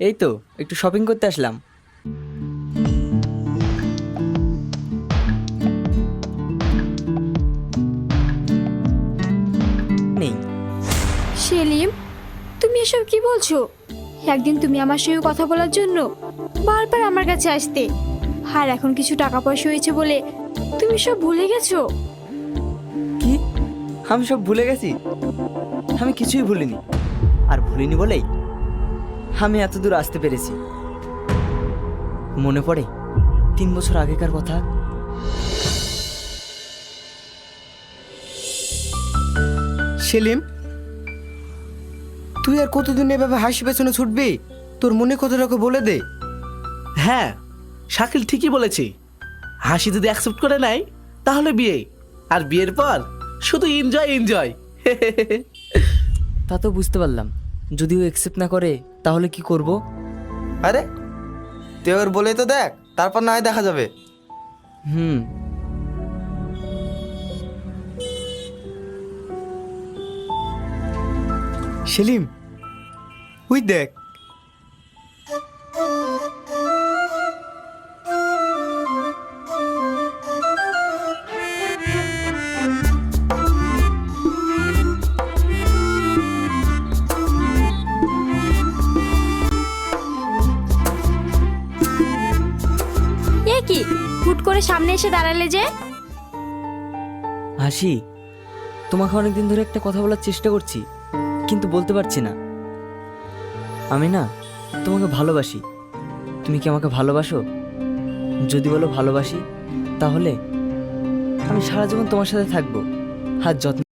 এই তো একটু শপিং করতে আসলাম। নেই। সেলিম তুমি এসব কি বলছো? একদিন তুমি আমার সঙ্গে কথা বলার জন্য বারবার আমার কাছে আসতে। আর এখন কিছু টাকা পয়সা হয়েছে বলে তুমি সব ভুলে গেছো? কি? আমি সব ভুলে গেছি? আমি কিছুই ভুলিনি। আর ভুলিনি বলেই আমি এত দূর আসতে পেরেছি। মনে পড়ে তিন বছর আগেকার কথা? সেলিম তুই আর কতদিন এভাবে হাসি পেছনে ছুটবি? তোর মনে কথাটাকে বলে দে। হ্যাঁ শাকিল ঠিকই বলেছে। হাসি যদি অ্যাকসেপ্ট করে নেয় তাহলে বিয়ে। আর বিয়ের পর শুধু এনজয় এনজয় তা তো বুঝতে পারলাম। যদি ও একসেপ্ট না করে তাহলে কি করব? আরে তুই ওর বলে তো দেখ তারপর না দেখা যাবে। হুম। সেলিম ওই দেখ কি? হুট করে সামনে এসে দাঁড়ালে যে। হাসি, তোমাকে অনেকদিন ধরে একটা কথা বলার চেষ্টা করছি, কিন্তু বলতে পারছি না। আমি না তোমাকে ভালোবাসি। তুমি কি আমাকে ভালোবাসো? যদি বলো ভালোবাসি, তাহলে আমি সারা জীবন তোমার সাথে থাকব। আর যত্ন